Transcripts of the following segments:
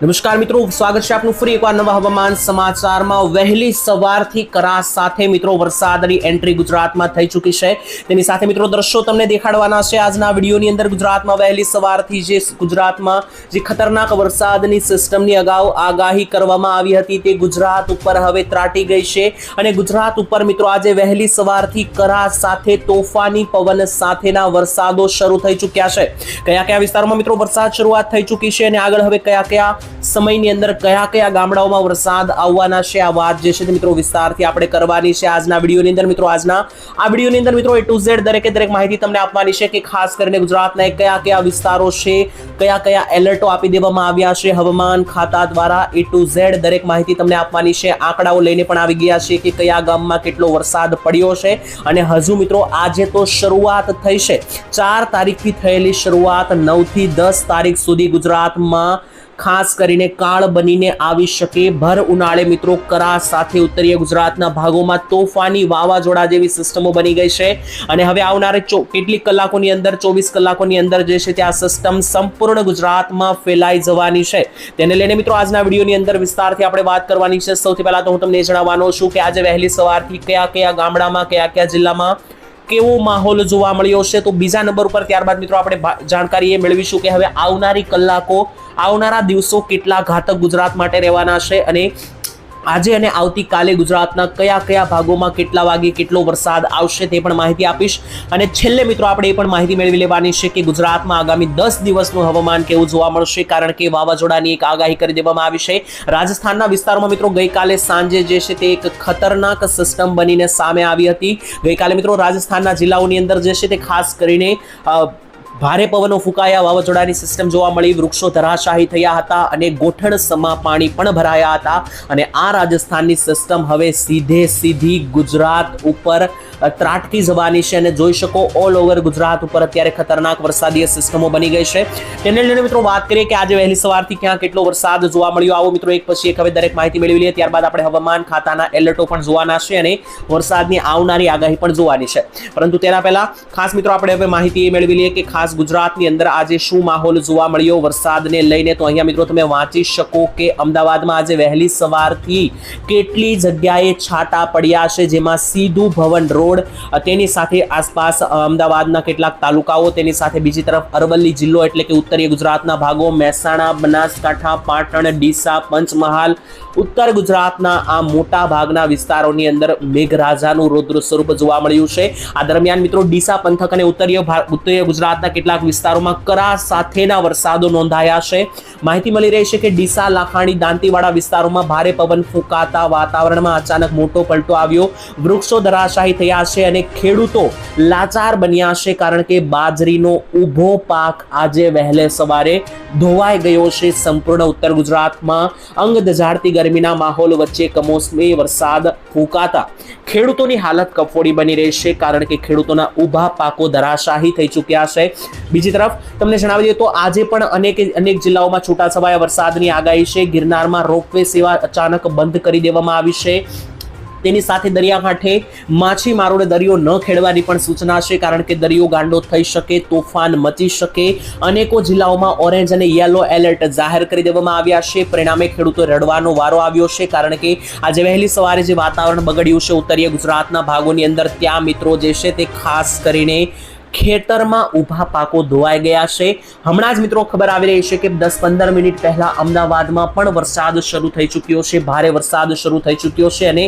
નમસ્કાર મિત્રો, સ્વાગત છે આપનું ફરી એકવાર નવા હવામાન સમાચારમાં. વહેલી સવારથી કરા સાથે મિત્રો, વરસાદની એન્ટ્રી ગુજરાતમાં થઈ ચૂકી છે. તેની સાથે મિત્રો, દ્રશ્યો તમને દેખાડવાના છે. આજના વિડીયોની અંદર ગુજરાતમાં વહેલી સવારથી જે ગુજરાતમાં જે ખતરનાક વરસાદની સિસ્ટમની અગાઉ આગાહી કરવામાં આવી હતી તે ગુજરાત ઉપર હવે ત્રાટી ગઈ છે. અને ગુજરાત ઉપર મિત્રો, આજે વહેલી સવારથી કરા સાથે, તોફાની પવન સાથેના વરસાદો શરૂ થઈ ચૂક્યા છે. કયા કયા વિસ્તારોમાં મિત્રો વરસાદ શરૂઆત થઈ ચૂકી છે અને આગળ હવે કયા કયા સમયની અંદર કયા કયા ગામડાઓમાં વરસાદ આવવાના છે? આ વાત જે છે મિત્રો વિસ્તારથી આપણે કરવાની છે આજના વિડીયોની અંદર. મિત્રો, આજના આ વિડીયોની અંદર મિત્રો એ ટુ ઝેડ દરેકે દરેક માહિતી તમને આપવાની છે કે ખાસ કરીને ગુજરાતના કયા કયા વિસ્તારો છે, કયા કયા એલર્ટો આપી દેવામાં આવ્યા છે, હવામાન ખાતા દ્વારા એ ટુ ઝેડ દરેક માહિતી તમને આપવાની છે. આંકડાઓ લઈને પણ આવી ગયા છે કે કયા ગામમાં કેટલો વરસાદ પડ્યો છે. અને હજુ મિત્રો આજે તો શરૂઆત થઈ છે. ચાર તારીખથી થયેલી શરૂઆત નવથી દસ તારીખ સુધી ગુજરાતમાં ખાસ કરીને કાળ બનીને આવી શકે. ભર ઉનાળે મિત્રો કરા સાથે ઉત્તરીય ગુજરાતના ભાગોમાં તોફાની વાવાઝોડા જેવી સિસ્ટમો બની ગઈ છે. અને હવે આવનારે કેટલીક કલાકોની અંદર, ચોવીસ કલાકોની અંદર જે છે તે આ સિસ્ટમ સંપૂર્ણ ગુજરાતમાં ફેલાઈ જવાની છે. તેને લઈને મિત્રો આજના વિડીયોની અંદર વિસ્તારથી આપણે વાત કરવાની છે. સૌથી પહેલાં તો હું તમને જણાવવાનો છું કે આજે વહેલી સવારથી કયા કયા ગામડામાં કયા કયા જિલ્લામાં કેવો માહોલ જોવા મળ્યો છે? તો બીજા નંબર ઉપર ત્યારબાદ મિત્રો આપણે જાણકારી એ મેળવીશું કે હવે આવનારી કલાકો, આવનારા દિવસો કેટલા ઘાતક ગુજરાત માટે રહેવાના છે અને આજે અને આવતીકાલે ગુજરાતના કયા કયા ભાગોમાં કેટલા વાગે કેટલો વરસાદ આવશે તે પણ માહિતી આપીશ. અને છેલ્લે મિત્રો આપણે એ પણ માહિતી મેળવી લેવાની છે કે ગુજરાતમાં આગામી દસ દિવસનું હવામાન કેવું જોવા મળશે કારણ કે વાવાઝોડાની એક આગાહી કરી દેવામાં આવી છે. રાજસ્થાનના વિસ્તારોમાં મિત્રો ગઈકાલે સાંજે જે છે તે એક ખતરનાક સિસ્ટમ બનીને સામે આવી હતી. ગઈકાલે મિત્રો રાજસ્થાનના જિલ્લાઓની અંદર જે છે તે ખાસ કરીને ભારે પવનો ફૂંકાયા, વાવાઝોડાની સિસ્ટમ જોવા મળી, વૃક્ષો ધરાશાહી થયા હતા અને ગોઠણ સમા પાણી પણ ભરાયા હતા. અને આ રાજસ્થાનની સિસ્ટમ હવે સીધે સીધી ગુજરાત ઉપર ત્રાટકી જવાની છે અને જોઈ શકો ઓલ ઓવર ગુજરાત ઉપર અત્યારે ખતરનાક વરસાદીય સિસ્ટમો બની ગઈ છે. તેને લઈને મિત્રો વાત કરીએ કે આજે વહેલી સવારથી ક્યાં કેટલો વરસાદ જોવા મળ્યો? આવો મિત્રો એક પછી એક હવે દરેક માહિતી મેળવી લઈએ. ત્યારબાદ આપણે હવામાન ખાતાના એલર્ટો પણ જોવાના છે અને વરસાદની આવનારી આગાહી પણ જોવાની છે. પરંતુ તેના પહેલા ખાસ મિત્રો આપણે હવે માહિતી મેળવી લઈએ કે ખાસ ગુજરાતની અંદર આજે શું માહોલ જોવા મળ્યો? વરસાદને લઈને તો અહીંયા મિત્રો તમે વાંચી શકો કે અમદાવાદમાં આજે વહેલી સવારથી કેટલી જગ્યાએ છાંટા પડ્યા છે, જેમાં સીધું ભવન રોડ અ, તેની સાથે આસપાસ અમદાવાદના કેટલાક તાલુકાઓ તેની સાથે બીજી તરફ અરવલ્લી જિલ્લો એટલે કે ઉત્તરીય ગુજરાતના ભાગો મહેસાણા બનાસકાંઠા પાટણ ડીસા પંચમહાલ ઉત્તર ગુજરાતના આ મોટા ભાગના વિસ્તારોની અંદર મેઘરાજાનું રૌદ્ર સ્વરૂપ જોવા મળ્યું છે. આ દરમિયાન મિત્રો ડીસા પંથક અને ઉત્તરીય ઉત્તરીય ગુજરાતના કેટલાક વિસ્તારોમાં કરા સાથેના વરસાદો નોંધાયા છે. માહિતી મળી રહી છે કે ડીસા લાખાણી દાંતીવાડા વિસ્તારોમાં ભારે પવન ફૂંકાતા વાતાવરણમાં અચાનક મોટો પલટો આવ્યો. વૃક્ષો ધરાશાયી થયા છે અને ખેડૂતો લાચાર બન્યા છે કારણ કે બાજરીનો ઊભો પાક આજે વહેલે સવારે ધોવાઈ ગયો છે. સંપૂર્ણ ઉત્તર ગુજરાતમાં અંગ દઝાડતી ગરમીના માહોલ વચ્ચે કમોસમી વરસાદ ફૂંકાતા. ખેડૂતોની હાલત કફોડી બની રહેશે કારણ કે ખેડૂતોના ઊભા પાકો ધરાશાહી થઈ ચૂક્યા છે. બીજી તરફ તમને જણાવી દઈએ તો આજે પણ અનેક અનેક જિલ્લાઓમાં છૂટાછવાયા વરસાદની આગાહી છે. ગિરનારમાં રોપવે સેવા અચાનક બંધ કરી દેવામાં આવી છે. તેની સાથે દરિયાકાંઠે માછીમારોને દરિયો ન ખેડવાની પણ સૂચના છે, કારણ કે દરિયો ગાંડો થઈ શકે, તોફાન મચી શકે. અનેકો જિલ્લાઓમાં ઓરેન્જ અને યલો એલર્ટ જાહેર કરી દેવામાં આવ્યા છે. પરિણામે ખેડૂતો રડવાનો વારો આવ્યો છે, કારણ કે આજે વહેલી સવારે જે વાતાવરણ બગડ્યું છે, ઉત્તરીય ગુજરાતના ભાગોની અંદર ત્યાં મિત્રો જે છે તે ખાસ કરીને ખેતરમાં ઊભા પાકો ધોવાઈ ગયા છે. હમણાં જ મિત્રો ખબર આવી રહી છે કે દસ પંદર મિનિટ પહેલા અમદાવાદમાં પણ વરસાદ શરૂ થઈ ચૂક્યો છે. ભારે વરસાદ શરૂ થઈ ચૂક્યો છે અને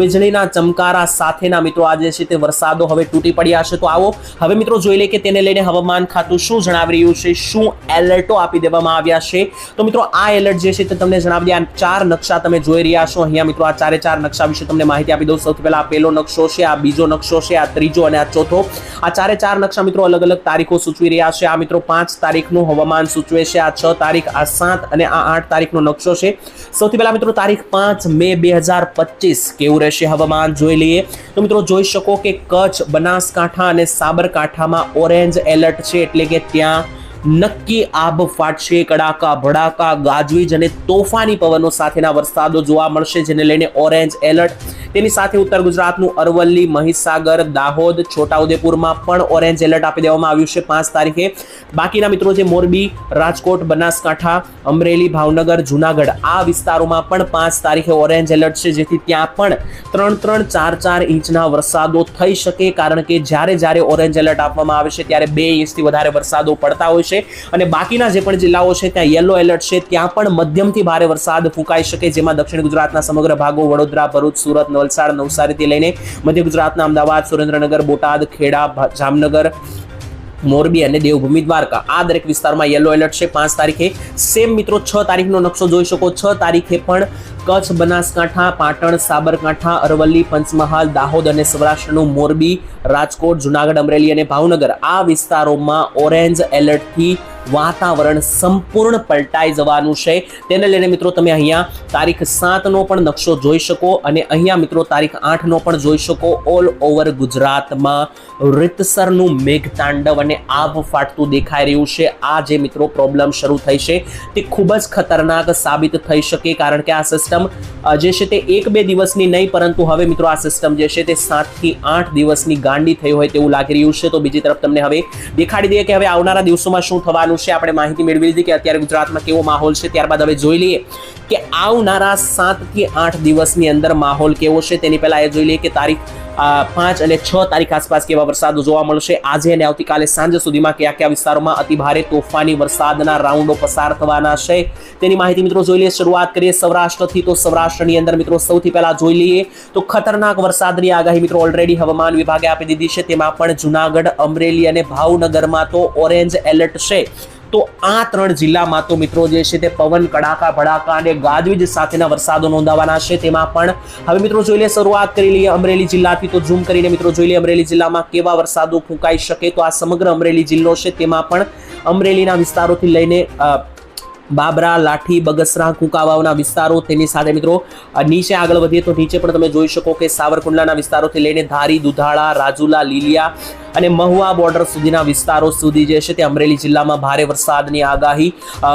વીજળીના ચમકારા સાથેના મિત્રો આજે છે તે વરસાદો હવે તૂટી પડ્યા છે. તો આવો, હવે મિત્રો જોઈ લે કે તેને લઈને હવામાન ખાતું શું જણાવી રહ્યું છે, શું એલર્ટો આપી દેવામાં આવ્યા છે. તો મિત્રો, આ એલર્ટ જે છે તે તમને જણાવી દે આ ચાર નકશા તમે જોઈ રહ્યા છો. અહીંયા મિત્રો આ ચારે ચાર નકશા વિશે તમને માહિતી આપી દઉં. સૌથી પહેલા આ પહેલો નકશો છે, આ બીજો નકશો છે, આ ત્રીજો અને આ ચોથો. આ ચારે ચાર નકશા મિત્રો, અલગ અલગ તારીખો સૂચવી રહ્યા છે. આ મિત્રો પાંચ તારીખનું હવામાન સૂચવે છે. આ છ તારીખ, આ સાત અને આ આઠ તારીખનો નકશો છે. સૌથી પહેલા મિત્રો તારીખ પાંચ મે બે હજાર પચીસ કેવું રહેશે હવામાન જોઈ લઈએ. તો મિત્રો જોઈ શકો કે કચ્છ, બનાસકાંઠા અને સાબરકાંઠામાં ઓરેન્જ એલર્ટ છે એટલે કે ત્યાં નક્કી આબ ફાટશે કડાકા, ભડાકા, ગાજવીજ અને તોફાની પવનો સાથેના વરસાદો જોવા મળશે, જેને લઈને ઓરેન્જ એલર્ટ તેની સાથે ઉત્તર ગુજરાતનું અરવલ્લી, મહીસાગર, દાહોદ, છોટાઉદેપુરમાં પણ ઓરેન્જ એલર્ટ આપી દેવામાં આવ્યું છે પાંચ તારીખે. બાકીના મિત્રો જે મોરબી, રાજકોટ, બનાસકાંઠા, અમરેલી, ભાવનગર, જુનાગઢ, આ વિસ્તારોમાં પણ પાંચ તારીખે ઓરેન્જ એલર્ટ છે, જેથી ત્યાં પણ ત્રણ ત્રણ ચાર ચાર ઇંચના વરસાદો થઈ શકે, કારણ કે જ્યારે જ્યારે ઓરેન્જ એલર્ટ આપવામાં આવે છે, ત્યારે બે ઇંચથી વધારે વરસાદો પડતા હોય છે. અને બાકીના જે પણ જિલ્લાઓ છે, ત્યાં યલો એલર્ટ છે, ત્યાં પણ મધ્યમથી ભારે વરસાદ ફૂંકાઈ શકે, જેમાં દક્ષિણ ગુજરાતના સમગ્ર ભાગો, વડોદરા, ભરૂચ, સુરત વલસાડ, નવસારીથી લઈને મધ્ય ગુજરાતના અમદાવાદ, સુરેન્દ્રનગર, બોટાદ, ખેડા જામનગર, મોરબી અને દેવભૂમિ દ્વારકા. આ દરેક વિસ્તારમાં યલો એલર્ટ છે. પાંચ તારીખે સેમ મિત્રો, છ તારીખનો નકશો જોઈ શકો છ તારીખે પણ કચ્છ, બનાસકાંઠા, પાટણ, સાબરકાંઠા, અરવલ્લી, પંચમહાલ, દાહોદ અને સૌરાષ્ટ્રનું મોરબી, રાજકોટ, જુનાગઢ, અમરેલી અને ભાવનગર આ વિસ્તારોમાં ઓરેન્જ એલર્ટથી વાતાવરણ સંપૂર્ણ પલટાઈ જવાનું છે. તેને લઈને મિત્રો તમે અહીંયા તારીખ સાતનો પણ નકશો જોઈ શકો અને અહીંયા મિત્રો તારીખ આઠનો પણ જોઈ શકો ઓલ ઓવર ગુજરાતમાં રીતસરનું મેઘતાંડવ અને આભ ફાટતું દેખાઈ રહ્યું છે. આ જે મિત્રો પ્રોબ્લેમ શરૂ થઈ છે તે ખૂબ જ ખતરનાક સાબિત થઈ શકે કારણ કે આ સિસ્ટમ જે છે તે એક બે દિવસની નહીં, પરંતુ હવે મિત્રો આ સિસ્ટમ જે છે તે સાતથી આઠ દિવસની ગાંડી થઈ હોય તેવું લાગી રહ્યું છે. તો બીજી તરફ તમને હવે દેખાડી દઈએ કે હવે આવનારા દિવસોમાં શું થવાનું છે. આપણે માહિતી મેળવી લીધી કે અત્યારે ગુજરાતમાં કેવો માહોલ છે. ત્યારબાદ હવે જોઈ લઈએ કે આવનારા સાતથી આઠ દિવસની અંદર માહોલ કેવો છે. તેની પહેલાં એ જોઈ લઈએ કે તારીખ પાંચ અને છ તારીખ આસપાસ કેવા વરસાદો જોવા મળશે? આજે અને આવતીકાલે સાંજ સુધીમાં કયા કયા વિસ્તારોમાં અતિભારે તોફાની વરસાદના રાઉન્ડો પસાર થવાના છે? તેની માહિતી મિત્રો જોઈ લઈએ. શરૂઆત કરીએ સૌરાષ્ટ્રથી. તો સૌરાષ્ટ્રની અંદર મિત્રો સૌથી પહેલા જોઈ લઈએ તો ખતરનાક વરસાદની આગાહી મિત્રો ઓલરેડી હવામાન વિભાગે આપી દીધી છે. તેમાં પણ જુનાગઢ, અમરેલી અને ભાવનગરમાં તો ઓરેન્જ એલર્ટ છે. તો આ ત્રણ જિલ્લામાં તો મિત્રો જે છે તે પવન, કડાકા, ભડાકા અને ગાજવીજ સાથેના વરસાદો નોંધાવાના છે. તેમાં પણ હવે મિત્રો જોઈ લઈએ શરૂઆત કરી લઈએ અમરેલી જિલ્લાથી. તો ઝૂમ કરીને મિત્રો જોઈ લે, અમરેલી જિલ્લામાં કેવા વરસાદો ફૂંકાઈ શકે તો આ સમગ્ર અમરેલી જિલ્લો છે. તેમાં પણ અમરેલીના વિસ્તારોથી લઈને બાબરા, લાઠી, બગસરા, કુંકાવાવના વિસ્તારો તેની સાથે મિત્રો નીચે આગળ વધીએ તો નીચે પણ તમે જોઈ શકો કે સાવરકુંડલાના વિસ્તારોથી લઈને ધારી, દુધાળા, રાજુલા, લીલિયા અને મહુવા બોર્ડર સુધીના વિસ્તારો સુધી જે છે તે અમરેલી જિલ્લામાં ભારે વરસાદની આગાહી.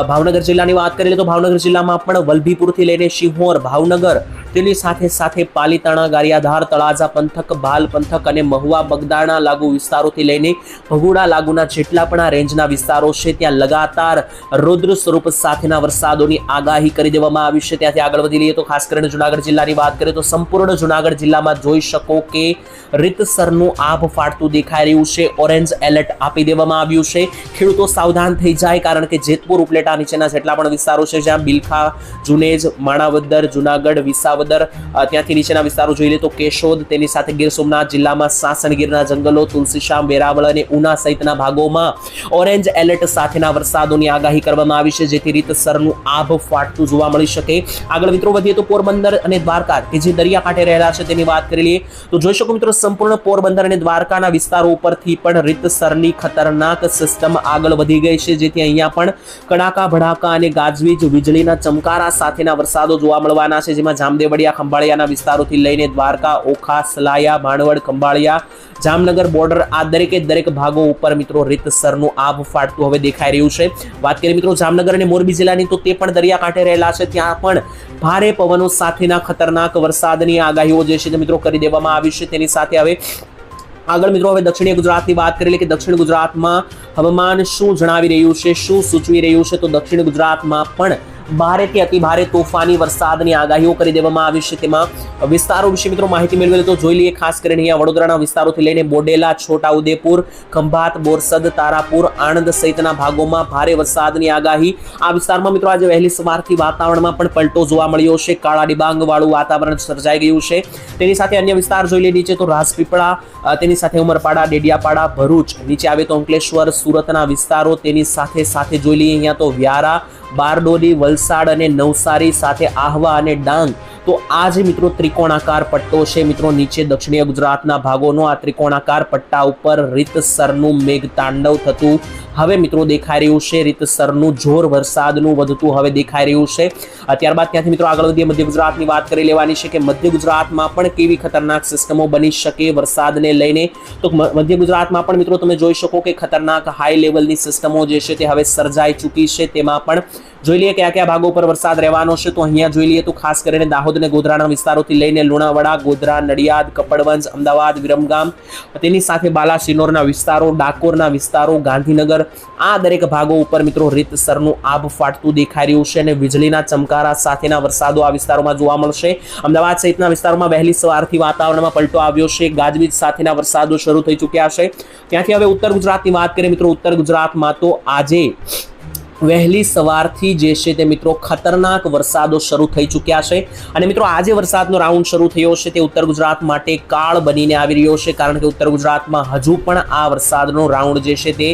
ભાવનગર જિલ્લાની વાત કરીએ તો ભાવનગર જિલ્લામાં પણ વલભીપુરથી લઈને શિહોર ભાવનગર તેની સાથે સાથે પાલીતાણા, ગારિયાધાર, તળાજા પંથક, ભાલ પંથક અને મહુવા બગદાણા લાગુ વિસ્તારોથી લઈને ભગુડા લાગુના જેટલા પણ આ રેન્જના વિસ્તારો છે, ત્યાં લગાતાર રૌદ્ર સ્વરૂપ સાથેના વરસાદોની આગાહી કરી દેવામાં આવી છે. ત્યાંથી આગળ વધી લઈએ તો ખાસ કરીને જુનાગઢ જિલ્લાની વાત કરીએ તો સંપૂર્ણ જુનાગઢ જિલ્લામાં જોઈ શકો કે રીતસરનું આભ ફાટતું દેખાઈ રહ્યું છે. ઓરેન્જ એલર્ટ આપી દેવામાં આવ્યું છે. ખેડૂતો સાવધાન થઈ જાય કારણ કે જેતપુર ઉપલેટા નીચેના જેટલા પણ વિસ્તારો છે, જ્યાં બિલખા, જુનેજ, માણાવદર, જુનાગઢ, વિસાવદર અ, ત્યાંથી નીચેના વિસ્તારો જોઈ લે તો કેશોદ તેની સાથે ગીર સોમનાથ જિલ્લામાં સાસણગીરના જંગલો તુલસીશ્યામ વેરાવળ અને ઉના સહિતના ભાગોમાં ઓરેન્જ એલર્ટ સાથેના વરસાદોની આગાહી કરવામાં આવી છે જેથી રીતસરનું આભ ફાટતું જોવા મળી શકે. આગળ મિત્રો વધીએ તો પોરબંદર અને દ્વારકા કે જે દરિયાકાંઠે રહેલા છે તેની વાત કરી લઈએ તો જોઈ શકો મિત્રો સંપૂર્ણ પોરબંદર અને દ્વારકાના વિસ્તારો ઉપરથી પણ રીતસરની ખતરનાક સિસ્ટમ આગળ વધી ગઈ છે જેથી અહીંયા પણ કડાકા ભડાકા અને ગાજવીજ વીજળીના ચમકારા સાથેના વરસાદો જોવા મળવાના છે જેમાં જામદેવડિયા ખંભાળિયાના વિસ્તારોથી લઈને દ્વારકા, ઓખા, સલાયા, ભાણવડ, ખંભાળિયા, જામનગર બોર્ડર આ દરેકે દરેક ભાગો ઉપર મિત્રો રીતસરનું આભ ફાટતું હવે દેખાઈ રહ્યું છે. વાત કરીએ મિત્રો જામનગર અને મોરબી જિલ્લાની તો તે પણ દરિયાકાંઠે રહેલા છે. ત્યાં પણ ભારે પવનો સાથેના ખતરનાક વરસાદની આગાહીઓ જે છે તે મિત્રો કરી દેવામાં આવી છે. તેની સાથે હવે આગળ મિત્રો હવે દક્ષિણીય ગુજરાતની વાત કરી લઈએ કે દક્ષિણ ગુજરાતમાં હવામાન શું જણાવી રહ્યું છે, શું સૂચવી રહ્યું છે, તો દક્ષિણ ગુજરાતમાં પણ ભારેથી અતિ ભારે તોફાની વરસાદની આગાહીઓ કરી દેવામાં આવી છે. તેમાં વિસ્તારો વિશે મિત્રો માહિતી મેળવી તો જોઈ લઈએ ખાસ કરીને અહીંયા વડોદરાના વિસ્તારોથી લઈને બોડેલા, છોટાઉદેપુર, ખંભાત, બોરસદ, તારાપુર, આણંદ સહિતના ભાગોમાં ભારે વરસાદની આગાહી. આ વિસ્તારમાં મિત્રો આજે વહેલી સવારથી વાતાવરણમાં પણ પલટો જોવા મળ્યો છે. કાળા ડિબાંગવાળું વાતાવરણ સર્જાઈ ગયું છે. તેની સાથે અન્ય વિસ્તાર જોઈ લઈએ, નીચે તો રાજપીપળા તેની સાથે ઉમરપાડા, ડેડિયાપાડા, ભરૂચ, નીચે આવે તો અંકલેશ્વર, સુરતના વિસ્તારો, તેની સાથે સાથે જોઈ લઈએ, અહીંયા તો વ્યારા, બારડોલી વલસાડ અને નવસારી સાથે આહવા અને ડાંગ. તો આ મિત્રો ત્રિકોણાકાર પટ્ટો છે, મિત્રો, નીચે દક્ષિણીય ગુજરાતના ભાગોનો આ ત્રિકોણાકાર પટ્ટા ઉપર રીતસરનું મેઘ તાંડવ થતું હવે મિત્રો દેખાઈ રહ્યું છે. રીતસરનું જોર વરસાદનું વધતું હવે દેખાઈ રહ્યું છે. ત્યારબાદ ત્યાંથી મિત્રો આગળ વધીએ, મધ્ય ગુજરાતની વાત કરી લેવાની છે કે મધ્ય ગુજરાતમાં પણ કેવી ખતરનાક સિસ્ટમો બની શકે વરસાદને લઈને. તો મધ્ય ગુજરાતમાં પણ મિત્રો તમે જોઈ શકો કે ખતરનાક હાઈ લેવલની સિસ્ટમો જે છે તે હવે સર્જાઈ ચૂકી છે. તેમાં પણ જોઈ લઈએ કયા કયા ભાગો પર વરસાદ રહેવાનો છે, તો અહીંયા જોઈ લઈએ તો ખાસ કરીને દાહોદ અને ગોધરાના વિસ્તારોથી લઈને લુણાવાડા, ગોધરા, નડિયાદ, કપડવંજ, અમદાવાદ, વિરમગામ, તેની સાથે બાલાસિનોરના વિસ્તારો, ડાકોરના વિસ્તારો, ગાંધીનગર, આ દરેક ભાગો ઉપર મિત્રો રીતસરનું આબ ફાટતું દેખાઈ રહ્યું છે અને વીજળીના ચમકારા સાથેના વરસાદો આ વિસ્તારોમાં જોવા મળશે. અમદાવાદ સહિતના વિસ્તારોમાં વહેલી સવારથી વાતાવરણમાં પલટો આવ્યો છે, ગાજવીજ સાથેના વરસાદો શરૂ થઈ ચૂક્યા છે. ત્યાંથી હવે ઉત્તર ગુજરાતની વાત કરીએ મિત્રો, ઉત્તર ગુજરાતમાં તો આજે વહેલી સવારથી જે છે તે મિત્રો ખતરનાક વરસાદો શરૂ થઈ ચૂક્યા છે. અને મિત્રો આજે વરસાદનો રાઉન્ડ શરૂ થયો છે તે ઉત્તર ગુજરાત માટે કાળ બનીને આવી રહ્યો છે કારણ કે ઉત્તર ગુજરાતમાં હજુ પણ આ વરસાદનો રાઉન્ડ જે છે તે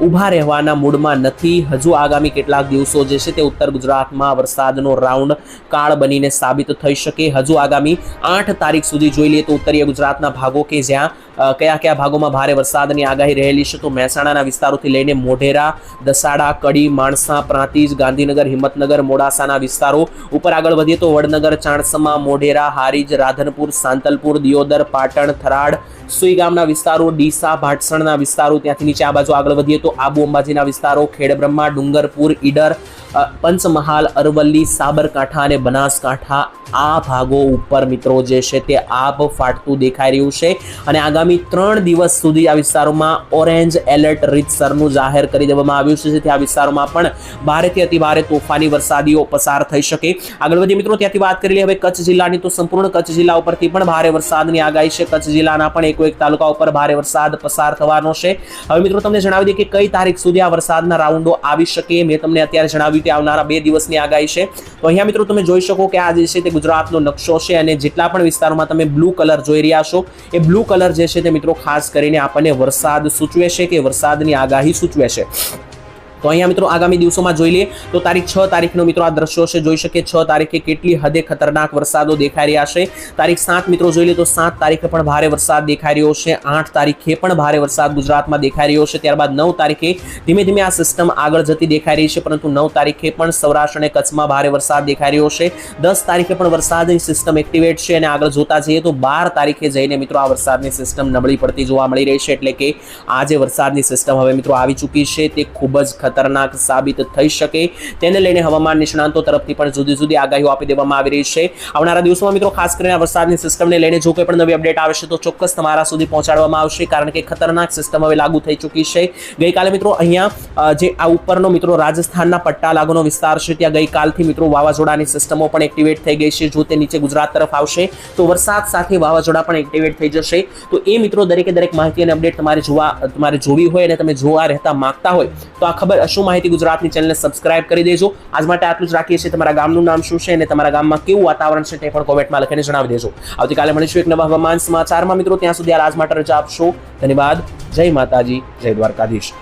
ઊભા રહેવાના મૂડમાં નથી. હજુ આગામી કેટલાક દિવસો જે છે તે ઉત્તર ગુજરાતમાં વરસાદનો રાઉન્ડ કાળ બનીને સાબિત થઈ શકે. હજુ આગામી આઠ તારીખ સુધી જોઈ લઈએ તો ઉત્તરીય ગુજરાતના ભાગો કે જ્યાં કયા કયા ભાગોમાં ભારે વરસાદની આગાહી રહેલી છે તો મહેસાણાના વિસ્તારોથી લઈને મોઢેરા, દસાડા, કડી, માણસા, પ્રાંતિજ, ગાંધીનગર, હિંમતનગર, મોડાસાના વિસ્તારો. ઉપર આગળ વધીએ તો વડનગર, ચાણસમા, મોઢેરા, હારીજ, રાધનપુર, સાંતલપુર, દિયોદર, પાટણ, થરાડ, સુઈ ગામના વિસ્તારો, ડીસા, ભાટસણના વિસ્તારો ત્યાંથી નીચે આ બાજુ આગળ વધીએ તો આબુ અંબાજીના વિસ્તારો, ખેડબ્રહ્મા, ડુંગરપુર, ઈડર પંચમહાલ, અરવલ્લી, સાબરકાંઠા અને બનાસકાંઠા આ ભાગો ઉપર મિત્રો જે છે તે આબ ફાટતું દેખાઈ રહ્યું છે. અને આગામી ત્રણ દિવસ સુધી આ વિસ્તારોમાં ઓરેન્જ એલર્ટ રીતસરનું જાહેર કરી દેવામાં આવ્યું છે. જેથી આ વિસ્તારોમાં પણ ભારેથી અતિ ભારે તોફાની વરસાદીઓ પસાર થઈ શકે. આગળ વધીએ મિત્રો, ત્યાંથી વાત કરી લઈએ. હવે કચ્છ જિલ્લાની તો સંપૂર્ણ કચ્છ જિલ્લા ઉપરથી પણ ભારે વરસાદની આગાહી છે. કચ્છ જિલ્લાના પણ એક એક તાલુકા ઉપર ભારે વરસાદ પસાર થવાનો છે. હવે મિત્રો, તમને જણાવી દઈએ કે કઈ તારીખ સુધી આ વરસાદના રાઉન્ડો આવી શકે. મેં તમને અત્યારે જણાવ્યું કે આવનારા બે દિવસની આગાહી છે. તો અહીંયા મિત્રો, તમે જોઈ શકો કે આ જે છે તે ગુજરાતનો નકશો છે અને જેટલા પણ વિસ્તારોમાં તમે બ્લુ કલર જોઈ રહ્યા છો, એ બ્લુ કલર જે છે તે મિત્રો ખાસ કરીને આપણને વરસાદ સૂચવે છે કે વરસાદની આગાહી સૂચવે છે. તો અહીંયા મિત્રો આગામી દિવસોમાં જોઈ લઈએ તો તારીખ છ તારીખનો મિત્રો આ દ્રશ્યો છે જોઈ શકીએ છ તારીખે કેટલી હદે ખતરનાક વરસાદો દેખાઈ રહ્યા છે. તારીખ સાત મિત્રો જોઈ લઈએ તો સાત તારીખે પણ ભારે વરસાદ દેખાઈ રહ્યો છે. આઠ તારીખે પણ ભારે વરસાદ ગુજરાતમાં દેખાઈ રહ્યો છે. ત્યારબાદ નવ તારીખે ધીમે ધીમે આ સિસ્ટમ આગળ જતી દેખાઈ રહી છે. પરંતુ નવ તારીખે પણ સૌરાષ્ટ્ર અને કચ્છમાં ભારે વરસાદ દેખાઈ રહ્યો છે. દસ તારીખે પણ વરસાદની સિસ્ટમ એક્ટિવેટ છે અને આગળ જોતા જઈએ તો બાર તારીખે જઈને મિત્રો આ વરસાદની સિસ્ટમ નબળી પડતી જોવા મળી રહી છે. એટલે કે આ જે વરસાદની સિસ્ટમ હવે મિત્રો આવી ચૂકી છે. તે ખૂબ જ ખતરનાક સાબિત થઈ શકે તેને લઈને હવામાન નિષ્ણાંતો તરફથી પણ જુદી જુદી આગાહીઓ આપી દેવામાં આવી રહી છે. આવનારા દિવસોમાં મિત્રો, ખાસ કરીને વરસાદની સિસ્ટમને લઈને જો કોઈ પણ નવી અપડેટ આવશે તો ચોક્કસ તમારા સુધી પહોંચાડવામાં આવશે કારણ કે ખતરનાક સિસ્ટમ હવે લાગુ થઈ ચૂકી છે. ગઈકાલે મિત્રો, અહીંયા જે આ ઉપરનો મિત્રો રાજસ્થાનના પટ્ટા લાગુનો વિસ્તાર છે, ત્યાં ગઈકાલથી મિત્રો વાવાઝોડાની સિસ્ટમો પણ એક્ટિવેટ થઈ ગઈ છે. જો તે નીચે ગુજરાત તરફ આવશે તો વરસાદ સાથે વાવાઝોડા પણ એક્ટિવેટ થઈ જશે. તો એ મિત્રો દરેકે દરેક માહિતી અને અપડેટ તમારે જોવા, તમારે જોવી હોય અને તમે જોવા રહેતા માંગતા હોય તો આ ખબર શું માહિતી ગુજરાતની ચેનલને સબસ્ક્રાઇબ કરી દેજો. આજ માટે આટલું જ રાખીએ છીએ. તમારા ગામનું નામ શું છે અને તમારા ગામમાં કેવું વાતાવરણ છે તે પણ કોમેન્ટમાં લખીને જણાવી દેજો. આવતીકાલે મળીશું એક નવા હવામાન સમાચારમાં. મિત્રો, ત્યાં સુધી આજ માટે રજા આપશો. ધન્યવાદ. જય માતાજી. જય દ્વારકાધીશ.